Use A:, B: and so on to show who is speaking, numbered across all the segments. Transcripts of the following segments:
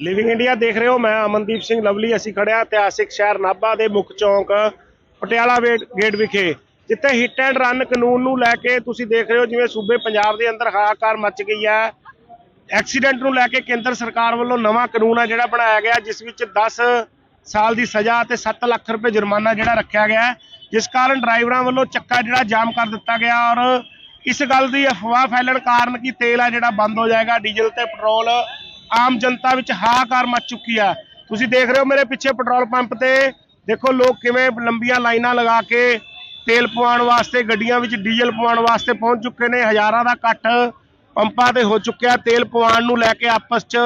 A: Living India ਦੇਖ ਰਹੇ ਹੋ, ਮੈਂ ਅਮਨਦੀਪ ਸਿੰਘ ਲਵਲੀ, ਅਸੀਂ ਖੜਿਆ ਇਤਿਹਾਸਿਕ ਸ਼ਹਿਰ ਨਾਭਾ ਦੇ ਮੁੱਖ ਚੌਂਕ, ਪਟਿਆਲਾ ਵੇ- ਗੇਟ ਵਿਖੇ, ਜਿੱਥੇ ਹਿੱਟ ਐਂਡ ਰਨ ਕਾਨੂੰਨ ਨੂੰ ਲੈ ਕੇ ਤੁਸੀਂ ਦੇਖ ਰਹੇ ਹੋ, ਜਿਵੇਂ ਸੂਬੇ ਪੰਜਾਬ ਦੇ ਅੰਦਰ ਹਾਹਾਕਾਰ ਮਚ ਗਈ ਹੈ। ਐਕਸੀਡੈਂਟ ਨੂੰ ਲੈ ਕੇ ਕੇਂਦਰ ਸਰਕਾਰ ਵੱਲੋਂ ਨਵਾਂ ਕਾਨੂੰਨ ਆ ਜਿਹੜਾ ਬਣਾਇਆ ਗਿਆ, ਜਿਸ ਵਿੱਚ 10 ਸਾਲ ਦੀ ਸਜ਼ਾ ਤੇ 7 ਲੱਖ ਰੁਪਏ ਜੁਰਮਾਨਾ ਜਿਹੜਾ ਰੱਖਿਆ ਗਿਆ ਜਿਸ ਕਾਰਨ ਡਰਾਈਵਰਾਂ ਵੱਲੋਂ ਚੱਕਾ ਜਿਹੜਾ ਜਾਮ ਕਰ ਦਿੱਤਾ ਗਿਆ ਔਰ ਇਸ ਗੱਲ ਦੀ ਅਫਵਾਹ ਫੈਲਣ ਕਾਰਨ ਕਿ ਤੇਲ ਆ ਜਿਹੜਾ ਬੰਦ ਹੋ ਜਾਏਗਾ, ਡੀਜ਼ਲ ਤੇ ਪੈਟਰੋਲ ਆਮ ਜਨਤਾ ਵਿੱਚ ਹਾਹਾਕਾਰ ਮਚ ਚੁੱਕੀ ਆ। ਤੁਸੀਂ ਦੇਖ ਰਹੇ ਹੋ ਮੇਰੇ ਪਿੱਛੇ ਪੈਟਰੋਲ ਪੰਪ ਤੇ। ਦੇਖੋ ਲੋਕ ਕਿਵੇਂ ਲੰਬੀਆਂ ਲਾਈਨਾਂ ਲਗਾ ਕੇ ਤੇਲ ਪਵਾਉਣ ਵਾਸਤੇ ਗੱਡੀਆਂ ਵਿੱਚ ਡੀਜ਼ਲ ਪਵਾਉਣ ਵਾਸਤੇ ਪਹੁੰਚ ਚੁੱਕੇ ਨੇ। ਹਜ਼ਾਰਾਂ ਦਾ ਇਕੱਠ ਪੰਪਾਂ ਤੇ ਹੋ ਚੁੱਕਿਆ। ਤੇਲ ਪਵਾਉਣ ਨੂੰ ਲੈ ਕੇ ਆਪਸ 'ਚ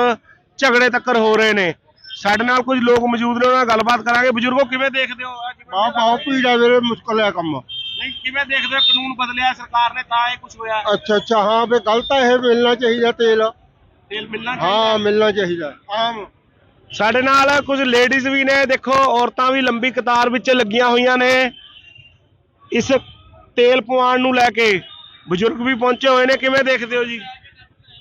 A: ਝਗੜੇ ਤੱਕਰ ਹੋ ਰਹੇ ਨੇ। ਸਾਡੇ ਨਾਲ ਕੁਝ ਲੋਕ ਮੌਜੂਦ ਨੇ ਉਹਨਾਂ ਨਾਲ ਗੱਲਬਾਤ ਕਰਾਂਗੇ। ਬਜ਼ੁਰਗੋ ਕਿਵੇਂ ਦੇਖਦੇ ਹੋ
B: ਆ ਬਹੁਤ ਭੀੜ ਆ ਵੀਰੇ ਮੁਸ਼ਕਲ ਹੈ ਕੰਮ।
A: ਨਹੀਂ ਕਿਵੇਂ ਦੇਖਦੇ ਹੋ ਕਾਨੂੰਨ ਬਦਲਿਆ ਸਰਕਾਰ ਨੇ ਤਾਂ ਇਹ ਕੁਝ ਹੋਇਆ?
B: ਅੱਛਾ ਅੱਛਾ ਹਾਂ ਵੀ ਗਲਤ ਹੈ ਇਹ ਮਿਲਣਾ ਚਾਹੀਦਾ ਤੇਲ।
A: ਤੇਲ ਮਿਲਣਾ
B: ਹਾਂ ਮਿਲਣਾ ਚਾਹੀਦਾ। ਆਮ।
A: ਸਾਡੇ ਨਾਲ ਕੁਝ ਲੇਡੀਜ਼ ਵੀ ਨੇ ਦੇਖੋ ਔਰਤਾਂ ਵੀ ਲੰਬੀ ਕਤਾਰ ਵਿੱਚ ਲੱਗੀਆਂ ਹੋਈਆਂ ਨੇ। ਇਸ ਤੇਲ ਪਵਾਉਣ ਨੂੰ ਲੈ ਕੇ ਬਜ਼ੁਰਗ ਵੀ ਪਹੁੰਚੇ ਹੋਏ ਨੇ ਕਿਵੇਂ ਦੇਖਦੇ ਹੋ ਜੀ?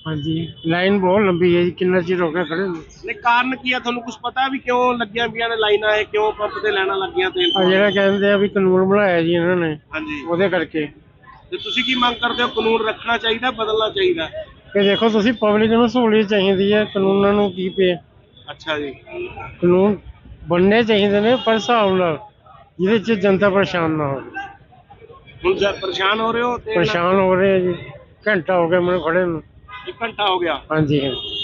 C: ਹਾਂਜੀ ਲਾਈਨ ਬਹੁਤ ਲੰਬੀ ਹੈ ਜੀ ਕਿੰਨਾ ਚਿਰ ਹੋ ਗਿਆ ਖੜੇ ਨੂੰ?
A: ਨੇ ਕਾਰਨ ਕੀ ਆ ਤੁਹਾਨੂੰ ਕੁਝ ਪਤਾ ਵੀ ਕਿਉਂ ਲੱਗੀਆਂ ਪਈਆਂ ਨੇ ਲਾਈਨਾਂ ਇਹ ਕਿਉਂ ਪੰਪ ਤੇ ਲੈਣਾ ਲੱਗੀਆਂ ਤੇਲ
C: ਆ? ਜਿਹੜਾ ਕਹਿੰਦੇ ਆ ਵੀ ਕਾਨੂੰਨ ਬਣਾਇਆ ਜੀ ਇਹਨਾਂ ਨੇ
A: ਹਾਂਜੀ।
C: ਉਹਦੇ ਕਰਕੇ।
A: ਤੇ ਤੁਸੀਂ ਕੀ ਮੰਗ ਕਰਦੇ ਹੋ ਕਾਨੂੰਨ ਰੱਖਣਾ ਚਾਹੀਦਾ ਬਦਲਣਾ ਚਾਹੀਦਾ?
C: ਕਿ ਦੇਖੋ ਤੁਸੀਂ ਪਬਲਿਕ ਨੂੰ ਸਹੂਲੀਅਤ ਚਾਹੀਦੀ ਹੈ ਕਾਨੂੰਨਾਂ ਨੂੰ ਕੀ ਪਏ
A: ਅੱਛਾ ਜੀ।
C: ਕਾਨੂੰਨ ਬਣਨੇ ਚਾਹੀਦੇ ਨੇ ਪਰ ਹਿਸਾਬ ਨਾਲ ਜਿਹਦੇ ਚ ਜਨਤਾ ਪਰੇਸ਼ਾਨ ਨਾ ਹੋਵੇ।
A: ਹੁਣ ਜਦ ਪਰੇਸ਼ਾਨ ਹੋ ਰਹੇ ਹੋ ਤੇ
C: ਪਰੇਸ਼ਾਨ ਹੋ ਰਹੇ ਆ ਜੀ। ਘੰਟਾ ਹੋ ਗਿਆ ਮੈਨੂੰ ਖੜੇ ਨੂੰ।
A: ਇੱਕ ਘੰਟਾ ਹੋ ਗਿਆ।
C: ਹਾਂਜੀ। ਹਾਂਜੀ।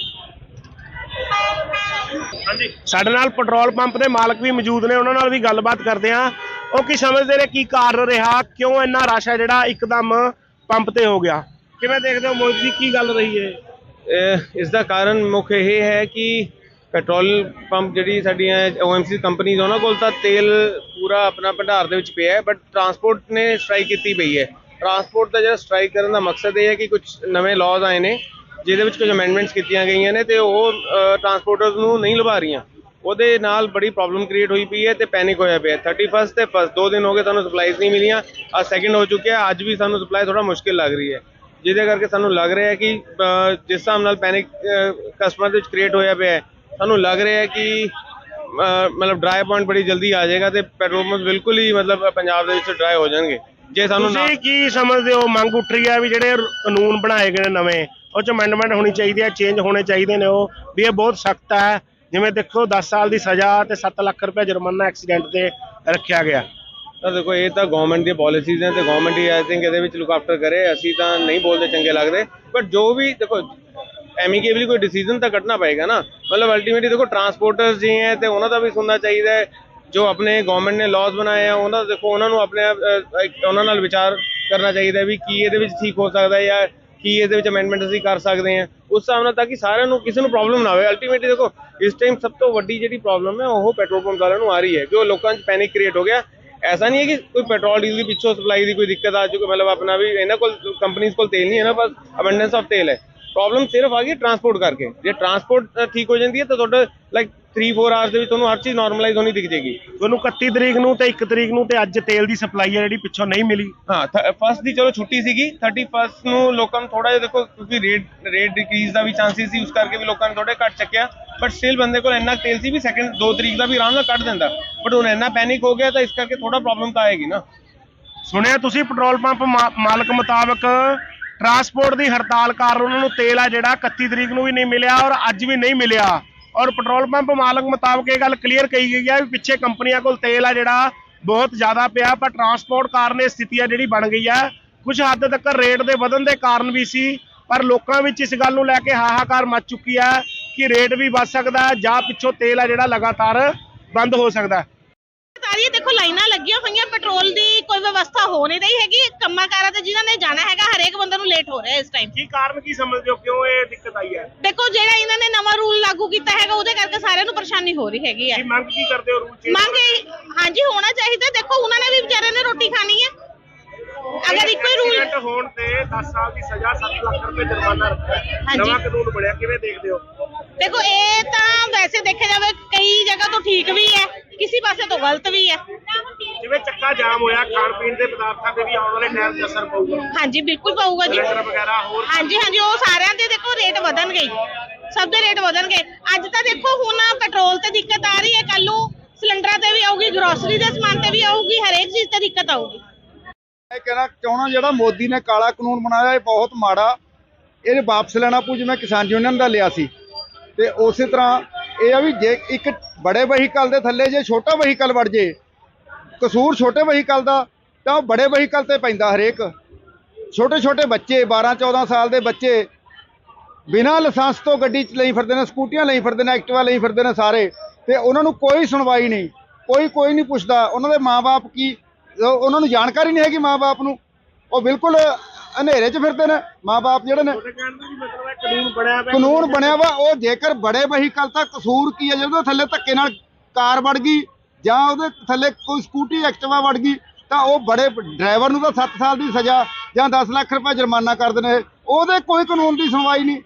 A: ਹਾਂਜੀ ਸਾਡੇ ਨਾਲ ਪੈਟਰੋਲ ਪੰਪ ਦੇ ਮਾਲਕ ਵੀ ਮੌਜੂਦ ਨੇ ਉਹਨਾਂ ਨਾਲ ਵੀ ਗੱਲਬਾਤ ਕਰਦੇ ਆ ਉਹ ਕੀ ਸਮਝਦੇ ਨੇ ਕੀ ਕਾਰਨ ਰਿਹਾ ਕਿਉਂ ਇੰਨਾ ਰਸ਼ ਹੈ ਜਿਹੜਾ ਇੱਕਦਮ ਪੰਪ ਤੇ ਹੋ ਗਿਆ? ਕਿਵੇਂ ਦੇਖਦੇ ਹੋ ਮੋਦੀ ਜੀ, ਕੀ ਗੱਲ ਰਹੀ ਹੈ?
D: ਇਹ ਇਸ ਦਾ ਕਾਰਨ ਮੁੱਖ ਇਹ ਹੈ ਕਿ ਪੈਟਰੋਲ ਪੰਪ ਜਿਹੜੀ ਸਾਡੀਆਂ ਓਐਮਸੀ ਕੰਪਨੀਆਂ ਉਹਨਾਂ ਕੋਲ ਤਾਂ ਤੇਲ ਪੂਰਾ ਆਪਣਾ ਭੰਡਾਰ ਦੇ ਵਿੱਚ ਪਿਆ ਹੈ ਬਟ ਟਰਾਂਸਪੋਰਟ ਨੇ ਸਟ੍ਰਾਈਕ ਕੀਤੀ ਪਈ ਹੈ। ਟਰਾਂਸਪੋਰਟ ਦਾ ਜਿਹੜਾ ਸਟ੍ਰਾਈਕ ਕਰਨ ਦਾ ਮਕਸਦ ਇਹ ਹੈ ਕਿ ਕੁਝ ਨਵੇਂ ਲਾਜ਼ ਆਏ ਨੇ, ਜਿਹਦੇ ਵਿੱਚ ਕੁਝ ਅਮੈਂਡਮੈਂਟਸ ਕੀਤੀਆਂ ਗਈਆਂ ਨੇ ਤੇ ਉਹ ਟਰਾਂਸਪੋਰਟਰਸ ਨੂੰ ਨਹੀਂ ਲਵਾ ਰਹੀਆਂ। ਉਹਦੇ ਨਾਲ ਬੜੀ ਪ੍ਰੋਬਲਮ ਕ੍ਰੀਏਟ ਹੋਈ ਪਈ ਹੈ ਤੇ ਪੈਨਿਕ ਹੋਇਆ ਪਿਆ 31st ਤੇ ਫਸਟ ਦੋ ਦਿਨ ਹੋ ਗਏ ਸਾਨੂੰ ਸਪਲਾਈਜ਼ ਨਹੀਂ ਮਿਲੀਆਂ ਅੱਜ ਸੈਕਿੰਡ ਹੋ ਚੁੱਕਿਆ, ਅੱਜ ਵੀ ਸਾਨੂੰ ਸਪਲਾਈ ਥੋੜਾ ਮੁਸ਼ਕਿਲ ਲੱਗ ਰਹੀ ਹੈ। ਜਿਹਦੇ ਕਰਕੇ ਸਾਨੂੰ ਲੱਗ ਰਿਹਾ ਹੈ ਕਿ ਜਿਸ ਹਿਸਾਬ ਨਾਲ ਪੈਨਿਕ ਕਸਟਮਰ ਦੇ ਵਿੱਚ ਕ੍ਰੀਏਟ ਹੋਇਆ ਪਿਆ ਹੈ, ਸਾਨੂੰ ਲੱਗ ਰਿਹਾ ਹੈ ਕਿ ਮਤਲਬ ਡਰਾਈ ਪੁਆਇੰਟ ਬੜੀ ਜਲਦੀ ਆ ਜਾਏਗਾ ਤੇ ਪੈਟਰੋਲ ਪੰਪ ਬਿਲਕੁਲ ਹੀ ਮਤਲਬ ਪੰਜਾਬ ਦੇ ਵਿੱਚ ਡਰਾਈ ਹੋ ਜਾਣਗੇ। ਜੇ ਸਾਨੂੰ
A: ਤੁਸੀਂ ਕੀ ਸਮਝਦੇ ਹੋ? ਮੰਗ ਉੱਠ ਰਹੀ ਹੈ ਵੀ ਜਿਹੜੇ ਕਾਨੂੰਨ ਬਣਾਏ ਗਏ ਨੇ ਨਵੇਂ, ਉਹ ਚ ਅਮੈਂਡਮੈਂਟ ਹੋਣੀ ਚਾਹੀਦੀ ਹੈ ਚੇਂਜ ਹੋਣੇ ਚਾਹੀਦੇ ਨੇ ਉਹ, ਵੀ ਇਹ ਬਹੁਤ ਸਖਤ ਹੈ। ਜਿਵੇਂ ਦੇਖੋ 10 ਸਾਲ ਦੀ ਸਜ਼ਾ ਤੇ 7 ਲੱਖ ਰੁਪਏ ਜੁਰਮਾਨਾ ਐਕਸੀਡੈਂਟ ਤੇ ਰੱਖਿਆ ਗਿਆ।
D: ਤਾਂ ਦੇਖੋ, ਇਹ ਤਾਂ ਗਵਰਨਮੈਂਟ ਦੀਆਂ ਪਾਲਿਸੀਜ਼ ਨੇ ਤੇ ਗਵਰਨਮੈਂਟ ਹੀ ਆਈ ਥਿੰਕ ਇਹਦੇ ਵਿੱਚ ਲੁੱਕ ਆਫਟਰ ਕਰੇ। ਅਸੀਂ ਤਾਂ ਨਹੀਂ ਬੋਲਦੇ ਚੰਗੇ ਲੱਗਦੇ। ਬਟ ਜੋ ਵੀ, ਦੇਖੋ ਐਮੀਕੇਬਲੀ ਕੋਈ ਡਿਸੀਜਨ ਤਾਂ ਕੱਢਣਾ ਪਏਗਾ ਨਾ। ਮਤਲਬ ਅਲਟੀਮੇਟਲੀ ਦੇਖੋ ਟਰਾਂਸਪੋਰਟਰਸ ਜੀ ਹੈ ਤੇ ਉਹਨਾਂ ਦਾ ਵੀ ਸੁਣਨਾ ਚਾਹੀਦਾ ਹੈ। ਜੋ ਆਪਣੇ ਗਵਰਨਮੈਂਟ ਨੇ ਲਾਜ਼ ਬਣਾਏ ਆ, ਉਹਨਾਂ ਦਾ ਦੇਖੋ, ਉਹਨਾਂ ਨੂੰ ਆਪਣੇ ਉਹਨਾਂ ਨਾਲ ਵਿਚਾਰ ਕਰਨਾ ਚਾਹੀਦਾ ਵੀ ਕੀ ਇਹਦੇ ਵਿੱਚ ਠੀਕ ਹੋ ਸਕਦਾ ਜਾਂ ਕੀ ਇਹਦੇ ਵਿੱਚ ਅਮੈਂਡਮੈਂਟ ਅਸੀਂ ਕਰ ਸਕਦੇ ਹਾਂ। ਉਸ ਹਿਸਾਬ ਨਾਲ ਤਾਂ ਕਿ ਸਾਰਿਆਂ ਨੂੰ ਕਿਸੇ ਨੂੰ ਪ੍ਰੋਬਲਮ ਨਾ ਹੋਵੇ। ਅਲਟੀਮੇਟਲੀ ਦੇਖੋ, ਇਸ ਟਾਈਮ ਸਭ ਤੋਂ ਵੱਡੀ ਜਿਹੜੀ ਪ੍ਰੋਬਲਮ ਹੈ, ਉਹ ਪੈਟਰੋਲ ਪੰਪ ਵਾਲਿਆਂ ਨੂੰ ਆ ਰਹੀ ਹੈ। ਕਿ ਉਹ ਲੋਕਾਂ 'ਚ ਪੈਨਿਕ ਕ੍ਰੀਏਟ ਹੋ ਗਿਆ। ਐਸਾ ਨਹੀਂ ਹੈ ਕਿ ਕੋਈ ਪੈਟਰੋਲ ਡੀਜ਼ਲ ਦੀ ਪਿੱਛੋਂ ਸਪਲਾਈ ਦੀ ਕੋਈ ਦਿੱਕਤ ਆ ਚੁੱਕੀ ਮਤਲਬ ਆਪਣਾ ਵੀ ਇਹਨਾਂ ਕੋਲ ਕੰਪਨੀਆਂ ਕੋਲ ਤੇਲ ਨਹੀਂ ਹੈ ਨਾ ਬਸ ਅਬੰਡੈਂਸ ਆਫ ਤੇਲ ਹੈ ਪ੍ਰੋਬਲਮ ਸਿਰਫ ਆ ਗਈ ਟਰਾਂਸਪੋਰਟ ਕਰਕੇ ਜੇ ਟਰਾਂਸਪੋਰਟ ਠੀਕ ਹੋ ਜਾਂਦੀ ਹੈ ਤਾਂ ਤੁਹਾਡਾ ਲਾਈਕ 3-4 ਆਵਰਸ ਦੇ ਵਿੱਚ ਤੁਹਾਨੂੰ ਹਰ ਚੀਜ਼ ਨਾਰਮਲਾਈਜ਼ ਹੋਣੀ ਦਿਖ ਜੇਗੀ
A: ਤੁਹਾਨੂੰ 31 ਤਰੀਕ ਨੂੰ ਤੇ 1 ਤਰੀਕ ਨੂੰ ਤੇ ਅੱਜ ਤੇਲ ਦੀ ਸਪਲਾਈ ਹੈ ਜਿਹੜੀ ਪਿੱਛੋਂ ਨਹੀਂ ਮਿਲੀ।
D: ਹਾਂ ਫਸਟ ਦੀ ਚਲੋ ਛੁੱਟੀ ਸੀਗੀ 31st ਨੂੰ ਲੋਕਾਂ ਨੂੰ ਥੋੜਾ ਜਿਹਾ ਦੇਖੋ ਕਿਉਂਕਿ ਰੇਟ ਰੇਟ ਡਿਕਰੀਜ਼ ਦਾ ਵੀ ਚਾਂਸਸ ਸੀ ਉਸ ਕਰਕੇ ਵੀ ਲੋਕਾਂ ਨੇ ਥੋੜੇ ਘੱਟ ਚੱਕਿਆ। ਬਟ ਸਟਿਲ ਬੰਦੇ ਕੋਲ ਇੰਨਾ ਤੇਲ ਸੀ ਵੀ ਸੈਕਿੰਡ 2 ਤਰੀਕ ਦਾ ਵੀ ਆਰਾਮ ਨਾਲ ਕੱਢ ਦਿੰਦਾ। ਬਟ ਹੁਣ ਇੰਨਾ ਪੈਨਿਕ ਹੋ ਗਿਆ ਤਾਂ ਇਸ ਕਰਕੇ ਥੋੜਾ ਪ੍ਰੋਬਲਮ ਤਾਂ ਆਏਗੀ ਨਾ।
A: ਸੁਣਿਆ ਤੁਸੀਂ ਪੈਟਰੋਲ ਪੰਪ ਮਾਲਕ ਮੁਤਾਬਕ ਟਰਾਂਸਪੋਰਟ ਦੀ ਹੜਤਾਲ ਕਾਰਨ ਉਹਨਾਂ ਨੂੰ ਤੇਲ ਆ ਜਿਹੜਾ 31 ਤਰੀਕ ਨੂੰ ਵੀ ਨਹੀਂ ਮਿਲਿਆ ਔਰ ਅੱਜ ਵੀ ਨਹੀਂ ਮਿਲਿਆ। ਔਰ ਪੈਟਰੋਲ ਪੰਪ ਮਾਲਕ ਮੁਤਾਬਕ ਇਹ ਗੱਲ ਕਲੀਅਰ ਕਹੀ ਗਈ ਹੈ ਵੀ ਪਿੱਛੇ ਕੰਪਨੀਆਂ ਕੋਲ ਤੇਲ ਆ ਜਿਹੜਾ, ਬਹੁਤ ਜ਼ਿਆਦਾ ਪਿਆ, ਪਰ ਟਰਾਂਸਪੋਰਟ ਕਾਰਨ ਇਹ ਸਥਿਤੀ ਆ ਜਿਹੜੀ ਬਣ ਗਈ ਹੈ ਕੁਝ ਹੱਦ ਤੱਕ ਰੇਟ ਦੇ ਵਧਣ ਦੇ ਕਾਰਨ ਵੀ ਸੀ, ਪਰ ਲੋਕਾਂ ਵਿੱਚ ਇਸ ਗੱਲ ਨੂੰ ਲੈ ਕੇ ਹਾਹਾਕਾਰ ਮਚ ਚੁੱਕੀ ਹੈ ਕਿ ਰੇਟ ਵੀ ਵੱਧ ਸਕਦਾ ਜਾਂ ਪਿੱਛੋਂ ਤੇਲ ਆ ਜਿਹੜਾ ਲਗਾਤਾਰ ਬੰਦ ਹੋ ਸਕਦਾ।
E: ਲਾਈਨਾਂ ਲੱਗੀਆਂ ਹੋਈਆਂ ਪੈਟਰੋਲ ਦੀ ਕੋਈ ਵਿਵਸਥਾ ਹੋ ਨਹੀਂ ਰਹੀ ਹੈਗੀ ਕੰਮਾਂ ਕਾਰਾਂ ਤੇ ਜਿਨ੍ਹਾਂ ਨੇ ਜਾਣਾ ਹੈਗਾ ਹਰੇਕ ਬੰਦੇ ਨੂੰ ਲੇਟ ਹੋ ਰਿਹਾ ਇਸ ਟਾਈਮ
A: ਕੀ ਕਾਰਨ ਕੀ ਸਮਝਦੇ ਹੋ ਕਿਉਂ ਇਹ ਦਿੱਕਤ ਆਈ ਹੈ?
E: ਦੇਖੋ ਜਿਹੜਾ ਇਹਨਾਂ ਨੇ ਨਵਾਂ ਰੂਲ ਲਾਗੂ ਕੀਤਾ ਹੈਗਾ ਉਹਦੇ ਕਰਕੇ ਸਾਰਿਆਂ ਨੂੰ ਪਰੇਸ਼ਾਨੀ ਹੋ ਰਹੀ ਹੈਗੀ ਹੈ।
A: ਕੀ ਮੰਗ ਕੀ ਕਰਦੇ ਹੋ ਰੂਲ ਚੇਂਜ
E: ਮੰਗ ਇਹ- ਹਾਂਜੀ ਹੋਣਾ ਚਾਹੀਦਾ। ਦੇਖੋ ਉਹਨਾਂ ਨੇ ਵੀ ਵਿਚਾਰਿਆਂ ਨੇ ਰੋਟੀ ਖਾਣੀ ਹੈ। ਅਗਰ ਇੱਕੋ ਹੀ ਰੂਲ
A: ਹੋਣ ਤੇ 10 ਸਾਲ ਦੀ ਸਜ਼ਾ 7 ਲੱਖ ਰੁਪਏ ਜੁਰਮਾਨਾ ਰੱਖਿਆ ਹੈ।
E: ਹਾਂਜੀ।
A: ਨਵਾਂ ਕਾਨੂੰਨ ਬਣਿਆ ਕਿਵੇਂ ਦੇਖਦੇ ਹੋ?
E: ਦੇਖੋ ਇਹ ਤਾਂ ਵੈਸੇ ਦੇਖਿਆ ਜਾਵੇ ਕਈ ਜਗ੍ਹਾ ਤੋਂ ਠੀਕ ਵੀ ਹੈ ਕਿਸੇ ਪਾਸੇ ਤੋਂ ਗਲਤ ਵੀ ਹੈ।
A: ਜਿਵੇਂ ਚੱਕਾ ਜਾਮ ਹੋਇਆ ਖਾਣ ਪੀਣ ਦੇ ਪਦਾਰਥਾਂ ਤੇ ਵੀ ਆਉਣ ਵਾਲੇ ਟਾਈਮ 'ਚ ਅਸਰ ਪਊਗਾ।
E: ਹਾਂਜੀ ਬਿਲਕੁਲ ਪਊਗਾ ਜੀ।
A: ਸਿਲੰਡਰ ਵਗੈਰਾ ਹੋਰ
E: ਹਾਂਜੀ ਹਾਂਜੀ ਉਹ ਸਾਰਿਆਂ ਦੇ ਦੇਖੋ ਰੇਟ ਵਧਣਗੇ ਹੀ। ਸਭ ਦੇ ਰੇਟ ਵਧਣਗੇ। ਅੱਜ ਤਾਂ ਦੇਖੋ ਹੁਣ ਪੈਟਰੋਲ ਤੇ ਦਿੱਕਤ ਆ ਰਹੀ ਹੈ ਕੱਲ ਨੂੰ ਸਿਲੰਡਰਾਂ ਤੇ ਵੀ ਆਊਗੀ ਗਰੋਸਰੀ ਦੇ ਸਮਾਨ ਤੇ ਵੀ ਆਊਗੀ ਹਰੇਕ ਚੀਜ਼ ਤੇ ਦਿੱਕਤ ਆਊਗੀ।
F: ਮੈਂ ਕਹਿਣਾ ਚਾਹਣਾ ਜਿਹੜਾ ਮੋਦੀ ਨੇ ਕਾਲਾ ਕਾਨੂੰਨ ਬਣਾਇਆ ਇਹ ਬਹੁਤ ਮਾੜਾ। ਇਹਨੇ ਵਾਪਸ ਲੈਣਾ ਪਊ ਜਿਵੇਂ ਕਿਸਾਨ ਯੂਨੀਅਨ ਦਾ ਲਿਆ ਸੀ। ਤੇ ਉਸੇ ਤਰ੍ਹਾਂ ਇਹ ਆ ਵੀ ਜੇ ਇੱਕ ਬੜੇ ਵਹੀਕਲ ਦੇ ਥੱਲੇ ਜੇ ਛੋਟਾ ਵਹੀਕਲ ਵੜ ਜੇ ਕਸੂਰ ਛੋਟੇ ਵਹੀਕਲ ਦਾ ਤਾਂ ਉਹ ਬੜੇ ਵਹੀਕਲ ਤੇ ਪੈਂਦਾ ਹਰੇਕ। ਛੋਟੇ ਛੋਟੇ ਬੱਚੇ 12 14 ਸਾਲ ਦੇ ਬੱਚੇ ਬਿਨਾਂ ਲਾਇਸੈਂਸ ਤੋਂ ਗੱਡੀ ਚ ਲਈ ਫਿਰਦੇ ਨੇ ਸਕੂਟੀਆਂ ਲਈ ਫਿਰਦੇ ਨੇ ਐਕਟਿਵਾ ਲਈ ਫਿਰਦੇ ਨੇ ਸਾਰੇ ਤੇ ਉਹਨਾਂ ਨੂੰ ਕੋਈ ਸੁਣਵਾਈ ਨਹੀਂ ਕੋਈ ਕੋਈ ਨਹੀਂ ਪੁੱਛਦਾ ਉਹਨਾਂ ਦੇ ਮਾਪੇ ਕੀ ਉਹ- ਉਹਨਾਂ ਨੂੰ ਜਾਣਕਾਰੀ ਨਹੀਂ ਹੈਗੀ ਮਾਪੇ ਨੂੰ ਉਹ ਬਿਲਕੁਲ ਹਨੇਰੇ 'ਚ ਫਿਰਦੇ ਨੇ ਮਾਪੇ ਜਿਹੜੇ ਨੇ
A: ਕਾਨੂੰਨ ਬਣਿਆ ਪਿਆ।
F: ਕਾਨੂੰਨ ਬਣਿਆ ਵਾ ਉਹ ਜੇਕਰ ਬੜੇ ਵਹੀਕਲ ਤਾਂ ਕਸੂਰ ਕੀ ਹੈ ਜਦੋਂ ਥੱਲੇ ਧੱਕੇ ਨਾਲ ਕਾਰ ਵੜ ਗਈ ਜਾਂ ਉਹਦੇ ਥੱਲੇ ਕੋਈ ਸਕੂਟੀ ਐਕਟਿਵਾ ਵੜ ਗਈ ਤਾਂ ਉਹ ਬੜੇ ਡਰਾਈਵਰ ਨੂੰ ਤਾਂ 7 ਸਾਲ ਦੀ ਸਜ਼ਾ ਜਾਂ 10 ਲੱਖ ਰੁਪਏ ਜੁਰਮਾਨਾ ਕਰ ਦਿੰਦੇ ਉਹਦੇ ਕੋਈ ਕਾਨੂੰਨ ਦੀ ਸੁਣਵਾਈ ਨਹੀਂ।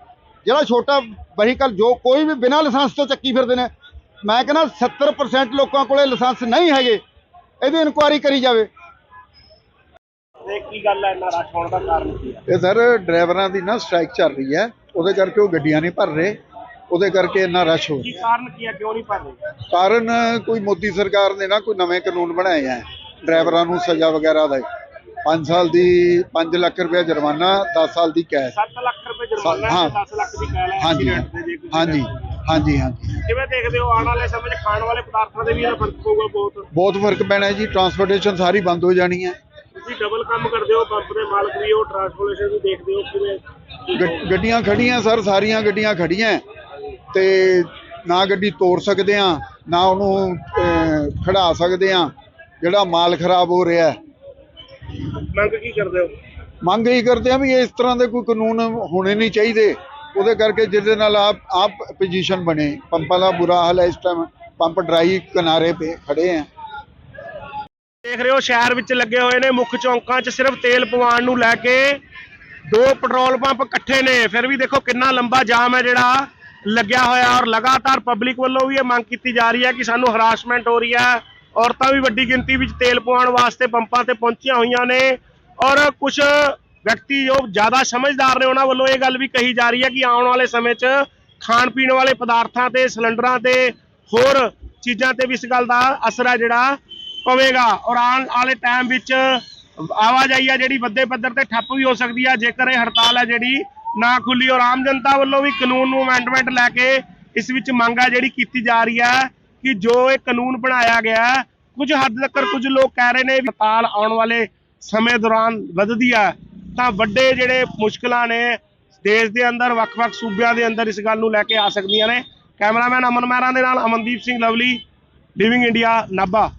F: ਜਿਹੜਾ ਛੋਟਾ ਵਹੀਕਲ ਜੋ ਕੋਈ ਵੀ ਬਿਨਾਂ ਲਾਇਸੈਂਸ ਤੋਂ ਚੱਕੀ ਫਿਰਦੇ ਨੇ ਮੈਂ ਕਹਿੰਦਾ 70% ਲੋਕਾਂ ਕੋਲੇ ਲਾਇਸੈਂਸ ਨਹੀਂ ਹੈਗੇ। ਇਹਦੀ ਇਨਕੁਆਇਰੀ ਕਰੀ ਜਾਵੇ।
A: ਕੀ ਗੱਲ ਹੈ ਇੰਨਾ ਰਸ਼ ਹੋਣ ਦਾ ਕਾਰਨ ਕੀ ਹੈ?
G: ਇਹ ਸਰ ਡਰਾਈਵਰਾਂ ਦੀ ਨਾ ਸਟ੍ਰਾਈਕ ਚੱਲ ਰਹੀ ਹੈ। ਉਹਦੇ ਕਰਕੇ ਉਹ ਗੱਡੀਆਂ ਨਹੀਂ ਭਰ ਰਹੇ। ਉਹਦੇ ਕਰਕੇ ਇੰਨਾ ਰਸ਼ ਹੋ
A: ਕੀ
G: ਰਿਹਾ
A: ਕਾਰਨ ਕੀ ਹੈ ਕਿਉਂ ਨਹੀਂ ਭਰ ਰਹੇ?
G: ਕਾਰਨ ਕੋਈ ਮੋਦੀ ਸਰਕਾਰ ਨੇ ਨਾ ਕੋਈ ਨਵੇਂ ਕਾਨੂੰਨ ਬਣਾਏ ਆ। ਡਰਾਈਵਰਾਂ ਨੂੰ ਸਜ਼ਾ ਵਗੈਰਾ ਦਾ 5 ਸਾਲ ਦੀ 5 ਲੱਖ ਰੁਪਏ ਜੁਰਮਾਨਾ 10 ਸਾਲ ਦੀ ਕੈਦ
A: 7 ਲੱਖ ਰੁਪਏ ਜੁਰਮਾਨਾ
G: ਹਾਂ।
A: ਹੈ। 10 ਲੱਖ ਦੀ ਕੈਲ ਹੈ?
G: ਹਾਂਜੀ
A: ਜੇ ਕੋਈ
G: ਹਾਂਜੀ ਹਾਂਜੀ ਹਾਂਜੀ
A: ਕਿਵੇਂ ਦੇਖਦੇ ਹੋ? ਆਉਣ ਵਾਲੇ ਸਮੇਂ 'ਚ ਖਾਣ ਵਾਲੇ ਪਦਾਰਥਾਂ ਦੇ ਵੀ ਇਹਦਾ ਫ਼ਰਕ ਪਊਗਾ ਬਹੁਤ।
G: ਬਹੁਤ ਫ਼ਰਕ ਪੈਣਾ ਜੀ। ਟਰਾਂਸਪੋਰਟੇਸ਼ਨ ਸਾਰੀ ਬੰਦ ਹੋ ਜਾਣੀ ਹੈ।
A: ਤੁਸੀਂ ਡਬਲ ਕੰਮ ਕਰਦੇ ਹੋ ਪੰਪ ਦੇ ਮਾਲਕ ਵੀ ਹੋ ਟਰਾਂਸਪੋਰਟੇਸ਼ਨ ਵੀ ਦੇਖਦੇ ਹੋ ਕਿਵੇਂ?
G: ਗੱਡ- ਗੱਡੀਆਂ ਖੜੀਆਂ ਸਰ ਸਾਰੀਆਂ ਗੱਡੀਆਂ ਖੜੀਆਂ ਤੇ ਨਾ ਗੱਡੀ ਤੋੜ ਸਕਦੇ ਆ ਨਾ ਉਹਨੂੰ ਖੜਾ ਸਕਦੇ ਆ ਜਿਹੜਾ ਮਾਲ ਖਰਾਬ ਹੋ ਰਿਹਾ ਹੈ।
A: ਮੰਗ ਕੀ ਕਰਦੇ ਹੋ?
G: ਮੰਗ ਇਹੀ ਕਰਦੇ ਆ ਵੀ ਇਸ ਤਰ੍ਹਾਂ ਦੇ ਕੋਈ ਕਾਨੂੰਨ ਹੋਣੇ ਨਹੀਂ ਚਾਹੀਦੇ। ਉਹਦੇ ਕਰਕੇ ਜਿਹਦੇ ਨਾਲ ਆਪ ਆਪ ਪੋਜੀਸ਼ਨ ਬਣੇ। ਪੰਪਾਂ ਦਾ ਬੁਰਾ ਹਾਲ ਹੈ ਇਸ ਟਾਈਮ ਪੰਪ ਡਰਾਈ ਕਿਨਾਰੇ ਤੇ ਖੜੇ ਆ
A: ਦੇਖ ਰਹੇ ਹੋ ਸ਼ਹਿਰ ਵਿੱਚ ਲੱਗੇ ਹੋਏ ਨੇ ਮੁੱਖ ਚੌਂਕਾਂ 'ਚ ਸਿਰਫ ਤੇਲ ਪਵਾਉਣ ਨੂੰ ਲੈ ਕੇ ਦੋ ਪੈਟਰੋਲ ਪੰਪ ਇਕੱਠੇ ਨੇ। ਫਿਰ ਵੀ ਦੇਖੋ ਕਿੰਨਾ ਲੰਬਾ ਜਾਮ ਹੈ ਜਿਹੜਾ। ਲੱਗਿਆ ਹੋਇਆ ਔਰ ਲਗਾਤਾਰ ਪਬਲਿਕ ਵੱਲੋਂ ਵੀ ਇਹ ਮੰਗ ਕੀਤੀ ਜਾ ਰਹੀ ਹੈ ਕਿ ਸਾਨੂੰ ਹਰਾਸਮੈਂਟ ਹੋ ਰਹੀ ਹੈ। ਔਰਤਾਂ ਵੀ ਵੱਡੀ ਗਿਣਤੀ ਵਿੱਚ ਤੇਲ ਪਵਾਉਣ ਵਾਸਤੇ ਪੰਪਾਂ ਤੇ ਪਹੁੰਚੀਆਂ ਹੋਈਆਂ ਨੇ ਔਰ ਕੁਝ ਵਿਅਕਤੀ ਜੋ ਜ਼ਿਆਦਾ ਸਮਝਦਾਰ ਨੇ ਉਹਨਾਂ ਵੱਲੋਂ ਇਹ ਗੱਲ ਵੀ ਕਹੀ ਜਾ ਰਹੀ ਹੈ ਕਿ ਆਉਣ ਵਾਲੇ ਸਮੇਂ 'ਚ ਖਾਣ ਪੀਣ ਵਾਲੇ ਪਦਾਰਥਾਂ ਤੇ, ਸਿਲੰਡਰਾਂ ਤੇ, ਹੋਰ ਚੀਜ਼ਾਂ ਤੇ ਵੀ ਇਸ ਗੱਲ ਦਾ ਅਸਰ ਹੈ ਜਿਹੜਾ ਪਵੇਗਾ। ਔਰ ਆਉਣ ਵਾਲੇ ਟਾਈਮ ਵਿੱਚ ਆਵਾਜਾਈ ਆ ਜਿਹੜੀ ਵੱਡੇ ਪੱਧਰ ਤੇ ਠੱਪ ਵੀ ਹੋ ਸਕਦੀ ਹੈ ਜੇਕਰ ਇਹ ਹੜਤਾਲ ਹੈ ਜਿਹੜੀ ਨਾ ਖੁੱਲੀ ਔਰ ਆਮ ਜਨਤਾ ਵੱਲੋਂ ਵੀ ਕਾਨੂੰਨ ਨੂੰ ਅਮੈਂਡਮੈਂਟ ਲੈ ਕੇ ਇਸ ਵਿੱਚ ਮੰਗ ਹੈ ਜਿਹੜੀ ਕੀਤੀ ਜਾ ਰਹੀ ਹੈ ਕਿ ਜੋ ਇਹ ਕਾਨੂੰਨ ਬਣਾਇਆ ਗਿਆ, ਕੁਝ ਹੱਦ ਤੱਕ ਕੁਝ ਲੋਕ ਕਹਿ ਰਹੇ ਨੇ ਵੀ ਹੜਤਾਲ ਆਉਣ ਵਾਲੇ ਸਮੇਂ ਦੌਰਾਨ ਵੱਧਦੀ ਹੈ ਤਾਂ ਵੱਡੇ ਜਿਹੜੇ ਮੁਸ਼ਕਲਾਂ ਨੇ ਦੇਸ਼ ਦੇ ਅੰਦਰ, ਵੱਖ-ਵੱਖ ਸੂਬਿਆਂ ਦੇ ਅੰਦਰ ਇਸ ਗੱਲ ਨੂੰ ਲੈ ਕੇ ਆ ਸਕਦੀਆਂ ਨੇ। ਕੈਮਰਾਮੈਨ ਅਮਨ ਮਹਿਰਾ ਦੇ ਨਾਲ Amandeep Singh lovely living India Nabha.